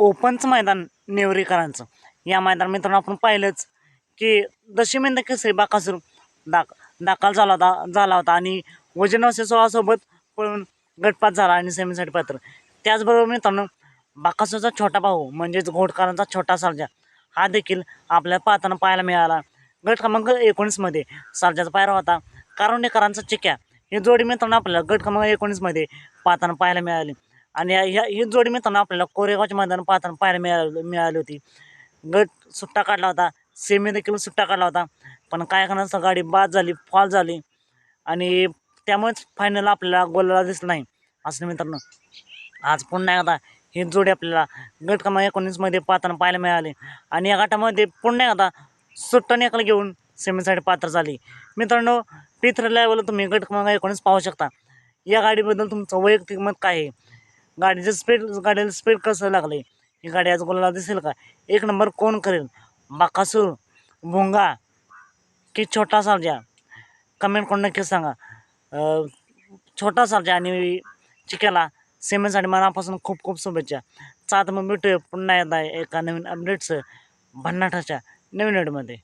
ओपनचं मैदान नेवरीकरांचं. या मैदान मित्रांनो आपण पाहिलंच की दशमिंद केसरी बाकासूर दाख दाखल झाला होता झाला होता आणि वजन वर्ष सोळासोबत पळून गटपात झाला आणि सेमीसाठी पात्र. त्याचबरोबर मित्रांनो बाकासूरचा छोटा भाऊ म्हणजेच घोटकरांचा छोटा सर्जा हा देखील आपल्याला पाहताना पाहायला मिळाला. गट क्रमांक एकोणीसमध्ये सर्जाचा पायरा होता. कारुंडेकरांचा चिक्या ही जोडी मित्रांनो आपल्याला गट क्रमांक एकोणीसमध्ये पाहताना पाहायला मिळाली. आणि या ह्या- ही जोडी मिळताना आपल्याला कोरेगावच्या मैदान पाहताना पाहायला मिळाली मिळाली होती. गट सुट्टा काढला होता. सेमी देखील सुट्टा काढला होता. पण काय करण्याचं गाडी बाद झाली फॉल झाली. आणि त्यामुळेच फायनल आपल्याला गोलाला दिसलं नाही. असं मित्रांनो. आज पुन्हा एकदा ही जोडी आपल्याला गट क्रमांक एकोणीसमध्ये पाहताना पाहायला मिळाली. आणि या गटामध्ये पुन्हा एकदा सुट्टा निकाल घेऊन सेमीसाठी पात्र झाली. मित्रांनो पित्र लेवलला तुम्ही गट क्रमांक एकोणीस पाहू शकता. या गाडीबद्दल तुमचं वैयक्तिक मत काय आहे? गाडीचं स्पीड गाडीला स्पीड कसं लागलं आहे ही गाडी आज गोलाला दिसेल का? एक नंबर कोण करेल? बाकासूर भुंगा की छोटा सर्जा कमेंट करून नक्की सांगा. अं, छोटा सर्जा आणि चिक्याला सेमेसाठी मनापासून खूप खूप शुभेच्छा. चात मग भेटूया पुन्हा एकदा एका नवीन अपडेट्स भन्नाटाच्या नवीन वेळमध्ये